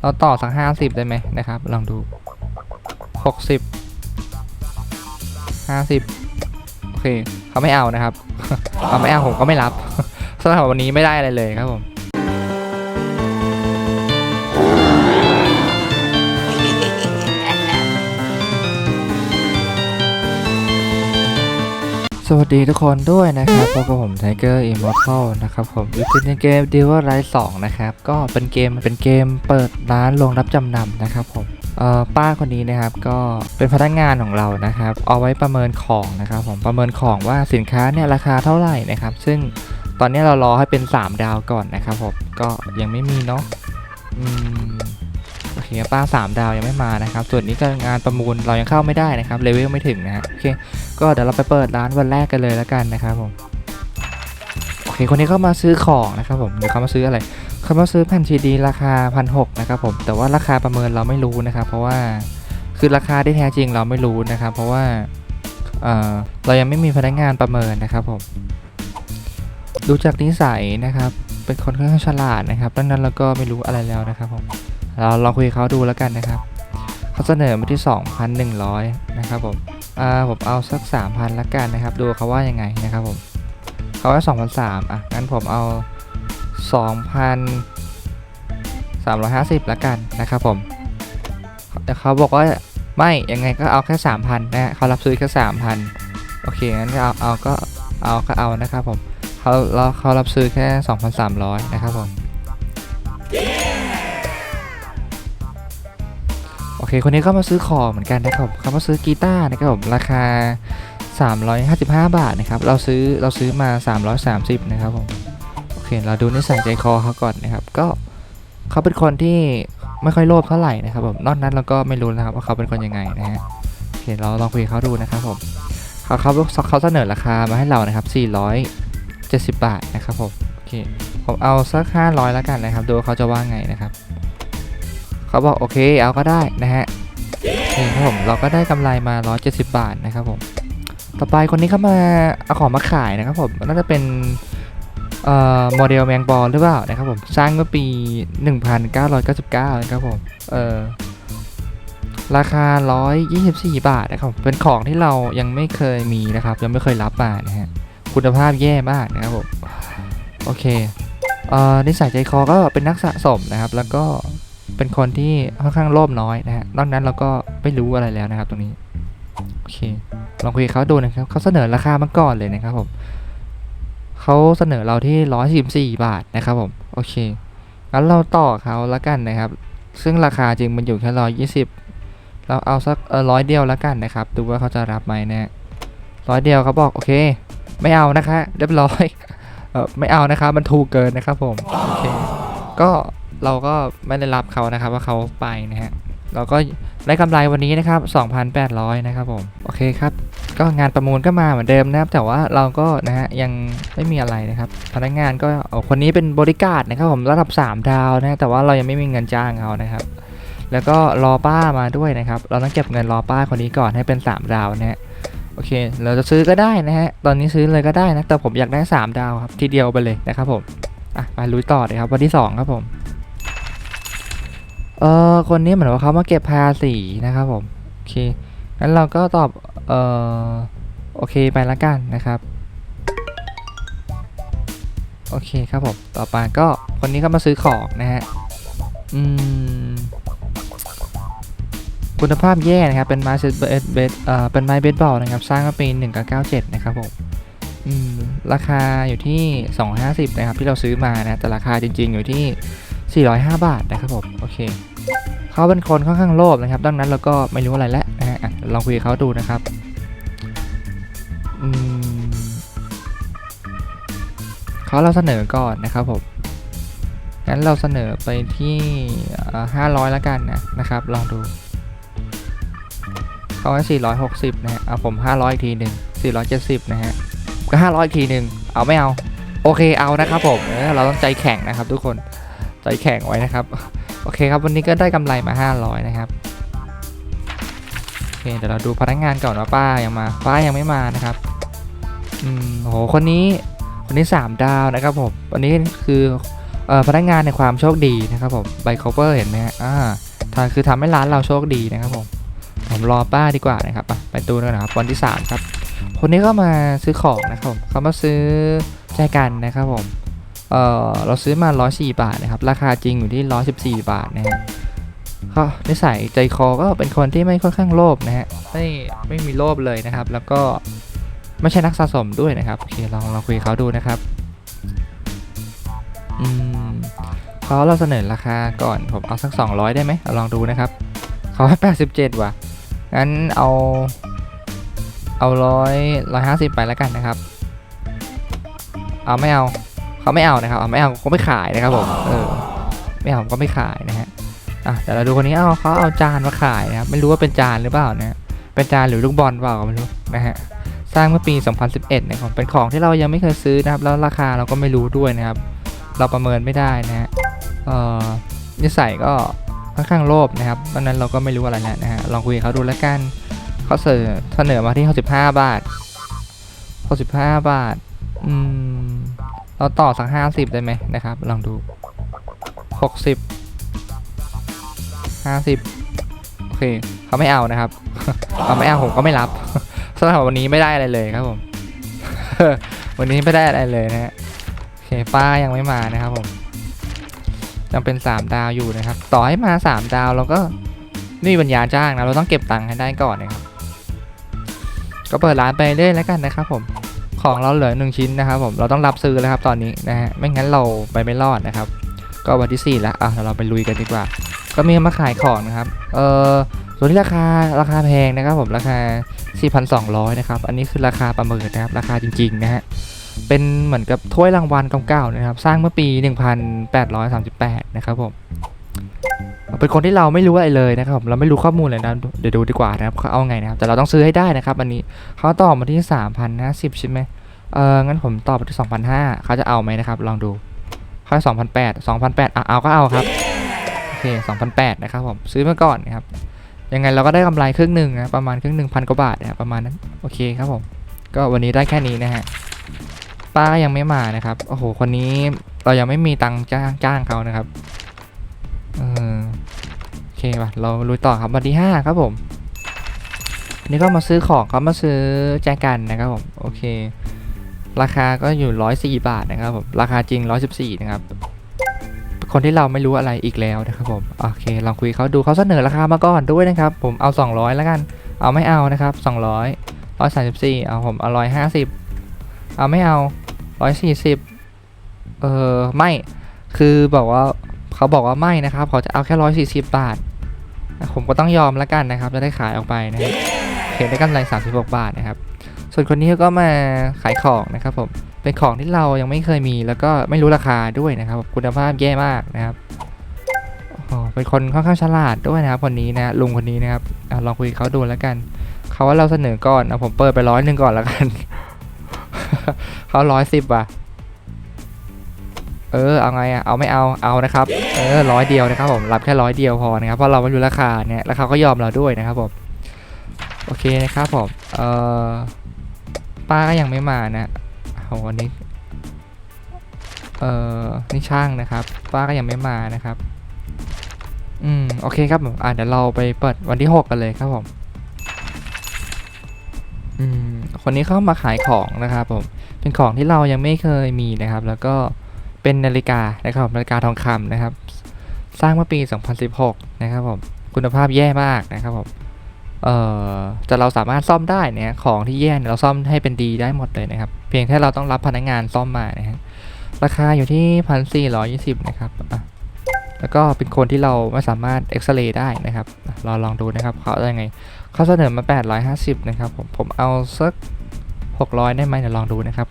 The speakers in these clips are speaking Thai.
เราต่อสักห้าสิบได้ไหมนะครับ ลองดูหกสิบห้าสิบโอเค เขาไม่เอานะครับ เขาไม่เอาผมก็ไม่รับสำหรับวันนี้ไม่ได้อะไรเลยครับผม สวัสดีทุกคนด้วยนะครับพบกับผม Tiger Immortal นะครับผมอยู่ในเกม d e v i l Rise 2นะครับ ก็เป็นเกมเป็นเกมเปิดร้านลงรับจำนำนะครับผมเอ่อป้าคนนี้นะครับก็เป็นพนักงานของเรานะครับ เอาไว้ประเมินของนะครับผมประเมินของว่าสินค้าเนี่ยราคาเท่าไหร่นะครับ ซึ่งตอนนี้เรารอให้เป็น 3 ดาวก่อนนะครับผมก็ยังไม่มีเนาะอืม โอเคป้า3ดาวยังไม่มานะครับ ส่วนนี้ก็งานประมูลเรายังเข้าไม่ได้นะครับเลเวลไม่ถึงนะฮะโอเค ก็เดี๋ยวเราไปเปิดร้านวันแรกกันเลยแล้วกันนะครับผมโอเคคนนี้เข้ามาซื้อของนะครับผมเดี๋ยวเขามาซื้ออะไรเขามาซื้อแผ่นซีดีราคาพันหนะครับผมแต่ว่าราคาประเมินเราไม่รู้นะครับ เพราะว่าคือราคาที่แท้จริงเราไม่รู้นะครับ เพราะว่าเอ่อเรายังไม่มีพนักงานประเมินนะครับผมดูจากนิสัยนะครับ เป็นคนค่อนข้างฉลาดนะครับดังนั้นเราก็ไม่รู้อะไรแล้วนะครับผม เราลองคุยเขาดูแล้วกันนะครับเขาเสนอมาที่ 2,100 นะครับผมอ่าผมเอาสัก 3,000ละกันนะครับ ดูเขาว่ายังไงนะครับผมเขาว่า2,300อะงั้นผมเอา 2,350ละกันนะครับผมแต่เขาบอกว่าไม่ยังไงก็เอาแค่ 3,000นะฮะเขารับซื้อแค่ 3,000 โอเคงั้นก็เอาเอาก็เอาก็เอานะครับผมเขาเราเขารับซื้อแค่ 2,300 นะครับผม เคคนนี้ก็มาซื้อของเหมือนกันนะครับเขามาซื้อกีตาร์นะครับผมราคา 355 บาทนะครับเราซื้อเราซื้อมา 330 นะครับผมโอเคเราดูนิสัยใจคอเขาก่อนนะครับ ก็เขาเป็นคนที่ไม่ค่อยโลภเท่าไหร่นะครับผมนอกนั้นเราก็ไม่รู้นะครับว่าเขาเป็นคนยังไงนะฮะโอเคเราลองคุยกับเขาดูนะครับผมเขาเขาเขาเสนอราคามาให้เรานะครับ 470 บาทนะครับผมโอเคผมเอาสัก 500 แล้วกันนะครับ ดูเขาจะว่าไงนะครับ เขาบอกโอเคเอาก็ได้นะฮะโอเครับผมเราก็ได้กำไรมา 170 บาทนะครับผม ต่อไปคนนี้เข้ามาเอาของมาขายนะครับผมน่าจะเป็นโมเดลแมงบอลหรือเปล่านะครับผมสร้างเมื่อปี 1999 นะครับผมเออราคา 124 บาทนะครับเป็นของที่เรายังไม่เคยมีนะครับ ยังไม่เคยรับมานะฮะคุณภาพแย่มากนะครับผมโอเคเอ่อนิสัยใจคอก็เป็นนักสะสมนะครับ แล้วก็ เป็นคนที่ค่อนข้างโลภน้อยนะฮะนอกนั้นเราก็ไม่รู้อะไรแล้วนะครับตรงนี้โอเคลองคุยกับเขาดูนะครับเขาเสนอราคามาก่อนเลยนะครับผมเขาเสนอเราที่ 114 บาทนะครับผมโอเคงั้นเราต่อเขาล้วกันนะครับ ซึ่งราคาจริงมันอยู่แค่120เราเอาสักเออร้อยเดียวล้วกันนะครับ ดูว่าเขาจะรับไหมนะร้อยเดียวเขาบอกโอเค ไม่เอานะคะ เรียบร้อยเออไม่เอานะครับมันถูกเกินนะครับผมโอเคก็ เราก็ไม่ได้รับเขานะครับว่าเขาไปนะฮะเราก็ได้กำไรวันนี้นะครับ 2,800 นะครับผม โอเคครับ ก็งานประมูลก็มาเหมือนเดิมนะครับ แต่ว่าเราก็นะฮะยังไม่มีอะไรนะครับ พนักงานก็คนนี้เป็นบริการนะครับผมระดับ 3 ดาวนะ แต่ว่าเรายังไม่มีเงินจ้างเขานะครับ แล้วก็รอป้ามาด้วยนะครับ เราต้องเก็บเงินรอป้าคนนี้ก่อนให้เป็น 3 ดาวนะฮะ โอเค เราจะซื้อก็ได้นะฮะ ตอนนี้ซื้อเลยก็ได้นะ แต่ผมอยากได้ 3 ดาวครับ ทีเดียวไปเลยนะครับผม อะไปลุยต่อเลยครับ วันที่ 2 ครับผม เออคนนี้เหมือนว่าเขามาเก็บภาษีนะครับผมโอเคงั้นเราก็ตอบเออโอเคไปละกันนะครับโอเคครับผมต่อไปก็คนนี้ก็มาซื้อของนะฮะอืมคุณภาพแย่นะครับ เป็นไม้เบสเบสเอ่อเป็นไม้เบสบอลนะครับ สร้างมาปี1997 นะครับผมอืมราคาอยู่ที่ 250 นะครับ ที่เราซื้อมานะ แต่ราคาจริง ๆ อยู่ที่ 405 บาทนะครับผมโอเคเขาเป็นคนค่อนข้างโลภนะครับ ดังนั้นเราก็ไม่รู้อะไรแล้วนะฮะลองคุยกับเขาดูนะครับเขาเราเสนอก่อนนะครับผมงั้นเราเสนอไปที่ห้าร้อยแล้วกันนะนะครับ ลองดูเขาให้460 นะฮะเอาผม 500 อีกทีหนึ่ง470 นะฮะก็ 500 อีกทีหนึ่งเอาไม่เอา โอเคเอานะครับผมเเราต้องใจแข็งนะครับทุกคน ใจแข็งไว้นะครับ โอเคครับวันนี้ก็ได้กำไรมา 500 นะครับ โอเคเดี๋ยวเราดูพนักงานก่อนว่าป้ายังมา ป้ายังไม่มานะครับ อืมโหคนนี้คนนี้ 3 ดาวนะครับผมวันนี้คือเอ่อพนักงานในความโชคดีนะครับผมใบ cover เห็นไหมฮะอ่าทางคือทำให้ร้านเราโชคดีนะครับผมผมรอป้าดีกว่านะครับไปดูกันนะครับวันที่สามครับ คนนี้ก็มาซื้อของนะครับผมเขามาซื้อแจกันนะครับผม เออเราซื้อมา 104 บาทนะครับ ราคาจริงอยู่ที่ 114 บาทนะฮะก็นิสัยใจคอก็เป็นคนที่ไม่ค่อนข้างโลภนะฮะ ไม่ไม่มีโลภเลยนะครับ แล้วก็ไม่ใช่นักสะสมด้วยนะครับ โอเค ลองลองคุยเขาดูนะครับ อืมเขาเราเสนอราคาก่อน ผมเอาสัก 200 ได้ไหมเอาลองดูนะครับ เขาให้87 ว่ะ งั้นเอา เอาร้อยร้อยห้าสิบไปแล้วกันนะครับ เอาไม่เอา เขาไม่เอานะครับเอาไม่เอาเขาไม่ขายนะครับผมเออไม่เอาก็ไม่ขายนะฮะอะเดี๋ยวเราดูคนนี้เอาเขาเอาจานมาขายนะครับไม่รู้ว่าเป็นจานหรือเปล่านะเป็นจานหรือลูกบอลเปล่าก็ไม่รู้นะฮะสร้างเมื่อปี 2011 นะครับ เป็นของที่เรายังไม่เคยซื้อนะครับ แล้วราคาเราก็ไม่รู้ด้วยนะครับ เราประเมินไม่ได้นะฮะเอ่อนิสัยก็ค่อนข้างโลภนะครับเพราะฉะนั้นเราก็ไม่รู้อะไรแล้วนะฮะ ลองคุยกับเขาดูแล้วกัน เขาเสนอเสนอมาที่ 65 บาท 65 บาท อืม เราต่อสัก50ได้ไหมนะครับ ลองดู60 50โอเคเขาไม่เอานะครับเขาไม่เอาผมก็ไม่รับสำหรับวันนี้ไม่ได้อะไรเลยครับผม วันนี้ไม่ได้อะไรเลยนะฮะโอเคป้ายังไม่มานะครับผมยังเป็น3ดาวอยู่นะครับ ต่อให้มา3ดาวเราก็ไม่มีปัญญาจ้างนะเราต้องเก็บตังค์ให้ได้ก่อนนะครับ ก็เปิดร้านไปเรื่อยแล้วกันนะครับผม ของเราเหลือหนึ่งชิ้นนะครับผมเราต้องรับซื้อแล้วครับตอนนี้นะฮะไม่งั้นเราไปไม่รอดนะครับ ก็วันที่สี่แล้วอะเดี๋ยวเราไปลุยกันดีกว่า ก็มีมาขายของนะครับเออส่วนที่ราคาราคาแพงนะครับผมราคา 4,200 นะครับ อันนี้คือราคาประเมินนะครับ ราคาจริงๆนะฮะเป็นเหมือนกับถ้วยรางวัลเก่าๆนะครับ สร้างเมื่อปี 1838 นะครับผม เป็นคนที่เราไม่รู้อะไรเลยนะครับผมเราไม่รู้ข้อมูลเลยนะเดี๋ยวดูดีกว่านะครับเขาเอาไงนะครับแต่เราต้องซื้อให้ได้นะครับอันนี้เขาตอบมาที่3,050ใช่ไหมเอองั้นผมตอบไปที่2,500เขาจะเอาไหมนะครับลองดูเขา2,800 2,800อะเอาก็เอาครับโอเค2,800นะครับผมซื้อมาก่อนนะครับยังไงเราก็ได้กำไรครึ่งหนึ่งนะประมาณครึ่งหนึ่งพันกว่าบาทนะประมาณนั้นโอเคครับผมก็วันนี้ได้แค่นี้นะฮะป้ายังไม่มานะครับโอ้โหคนนี้เรายังไม่มีตังค์จ้างจ้างเขานะครับ เคป่ะเราลุยต่อครับวันที่ห้าครับผมนี่ก็มาซื้อของเขามาซื้อแจกันนะครับผมโอเค ราคาก็อยู่ร้อยสี่บาทนะครับผมราคาจริงร้อยสิบสี่นะครับ คนที่เราไม่รู้อะไรอีกแล้วนะครับผมโอเคลองคุยเขาดูเขาเสนอราคามาก่อนด้วยนะครับ ผมเอา 200 แล้วกัน เอาไม่เอานะครับ 200 134 เอาผมเอา150 เอาไม่เอา 140 เออไม่คือบอกว่าเขาบอกว่าไม่นะครับเขาจะเอาแค่ 140 บาท ผมก็ต้องยอมแล้วกันนะครับ จะได้ขายออกไปนะครับเห็นได้กำไร36 บาทนะครับ ส่วนคนนี้ก็มาขายของนะครับผม เป็นของที่เรายังไม่เคยมี แล้วก็ไม่รู้ราคาด้วยนะครับ คุณภาพแย่มากนะครับเป็นคนค่อนข้างฉลาดด้วยนะครับคนนี้นะลุงคนนี้นะครับอลองคุยกับเขาดูแล้วกัน เขาว่าเราเสนอก่อนนะผมเปิดไปร้อยหนึ่งก่อนแล้วกัน เขาร้อยสิบว่ะ เออเอาไงอะเอาไม่เอาเอานะครับเออร้อยเดียวนะครับผมรับแค่ร้อยเดียวพอนะครับเพราะเราไม่รู้ราคาเนี่ยแล้วเขาก็ยอมเราด้วยนะครับผมโอเคนะครับผมเออป้าก็ยังไม่มานะโหวันนี้เออนี่ช่างนะครับ ป้าก็ยังไม่มานะครับอืมโอเคครับผมอะเดี๋ยวเราไปเปิดวันที่หกกันเลยครับผมอืมคนนี้เข้ามาขายของนะครับผมเป็นของที่เรายังไม่เคยมีนะครับ แล้วก็ เป็นนาฬิกานะครับนาฬิกาทองคำนะครับ สร้างเมื่อปี 2016 นะครับผมคุณภาพแย่มากนะครับผมเอ่อแต่เราสามารถซ่อมได้เนี่ยของที่แย่เราซ่อมให้เป็นดีได้หมดเลยนะครับ เพียงแค่เราต้องรับพนักงานซ่อมมานะฮะราคาอยู่ที่1,420นะครับแล้วก็เป็นคนที่เราไม่สามารถเอ็กซเรย์ได้นะครับอะเราลองดูนะครับเขาจะยังไงเขาเสนอมา 850 นะครับผมผมเอาสัก 600 ได้ไหมเดี๋ยวลองดูนะครับ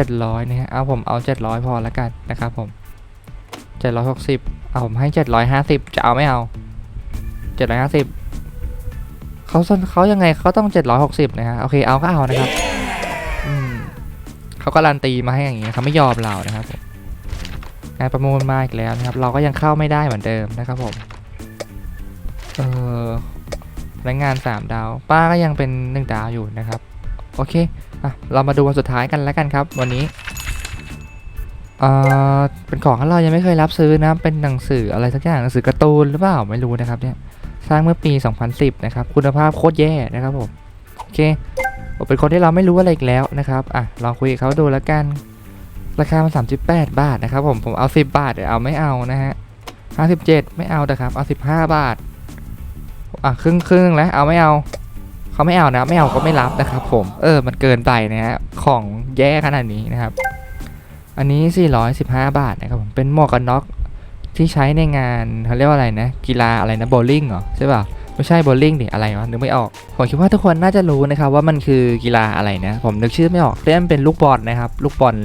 700นะฮะเอาผมเอา 700 พอแล้วกันนะครับผม 760เอาผมให้ 750 จะเอาไม่เอา 750เขาสนเขายังไงเขาต้อง 760 นะฮะโอเคเอาก็เอานะครับอืมเขาการันตีมาให้อย่างงี้เขาไม่ยอมเรานะครับผมงานประมูลมาอีกแล้วนะครับ เราก็ยังเข้าไม่ได้เหมือนเดิมนะครับผมเออพนักงาน 3 ดาว ป้าก็ยังเป็น 1 ดาวอยู่นะครับ โอเค อะเรามาดูวันสุดท้ายกันแล้วกันครับ วันนี้เอ่อเป็นของที่เรายังไม่เคยรับซื้อนะเป็นหนังสืออะไรสักอย่างหนังสือการ์ตูนหรือเปล่าไม่รู้นะครับเนี่ยสร้างเมื่อปี 2010 นะครับ คุณภาพโคตรแย่นะครับผมโอเคผมเป็นคนที่เราไม่รู้อะไรอีกแล้วนะครับอะลองคุยกับเขาดูแล้วกัน ราคามัน38 บาทนะครับผมผมเอา 10 บาทเดี๋ยวเอาไม่เอานะฮะ57 ไม่เอานะครับเอา 15 บาทอะครึ่งครึ่งแล้วเอาไม่เอา เขาไม่เอานะไม่เอาก็ไม่รับนะครับผม เออ มันเกินไปนะฮะ ของแย่ขนาดนี้นะครับ อันนี้ 415 บาทนะครับผม เป็นหมวกกันน็อกที่ใช้ในงานเขาเรียกว่าอะไรนะ กีฬาอะไรนะโบลิ่งเหรอใช่ป่ะไม่ใช่โบลิ่งดิอะไรวะนึกไม่ออก ผมคิดว่าทุกคนน่าจะรู้นะครับว่ามันคือกีฬาอะไรนะ ผมนึกชื่อไม่ออกเล่นเป็นลูกบอลนะครับ ลูกบอล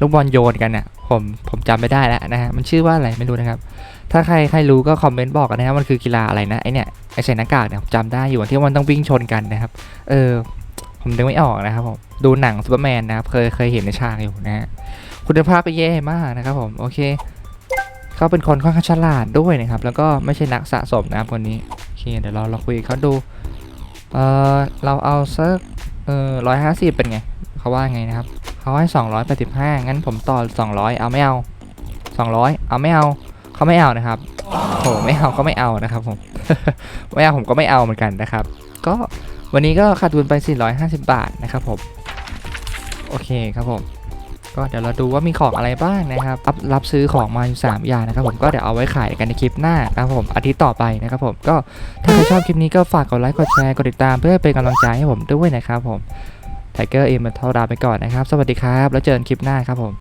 ลูกบอลโยนกันน่ะผมผมจำไม่ได้แล้วนะฮะมันชื่อว่าอะไรไม่รู้นะครับ ถ้าใครใครรู้ก็คอมเมนต์บอกกันนะครับมันคือกีฬาอะไรนะไอเนี่ยไอใส่หน้ากากเนี่ยผมจำได้อยู่ที่มันต้องวิ่งชนกันนะครับ เออ ผมนึกไม่ออกนะครับผมดูหนังซูเปอร์แมนนะครับเคยเคยเห็นในฉากอยู่นะคุณภาพก็แย่มากนะครับผมโอเคเขาเป็นคนค่อนข้างฉลาดด้วยนะครับ แล้วก็ไม่ใช่นักสะสมนะครับคนนี้โอเคเดี๋ยวเราเราคุยเขาดูเออเราเอาสักเออร้อยห้าสิบเป็นไงเขาว่าไงนะครับเขาให้สองร้อยแปดสิบห้างั้นผมต่อสองร้อยเอาไม่เอาสองร้อยเอาไม่เอา เขาไม่เอานะครับโหไม่เอาก็ไม่เอานะครับผมไม่เอาผมก็ไม่เอาเหมือนกันนะครับ ก็วันนี้ก็ขาดทุนไป 450 บาทนะครับผมโอเคครับผมก็เดี๋ยวเราดูว่ามีของอะไรบ้างนะครับรับรับซื้อของมาอยู่3อย่างนะครับผมก็เดี๋ยวเอาไว้ขายกันในคลิปหน้านะครับผมอาทิตย์ต่อไปนะครับผมก็ถ้าใครชอบคลิปนี้ก็ฝากกดไลค์กดแชร์กดติดตามเพื่อเป็นกำลังใจให้ผมด้วยนะครับผมไทเกอร์เอ็มเท่าดาไปก่อนนะครับ สวัสดีครับ แล้วเจอกันคลิปหน้าครับผม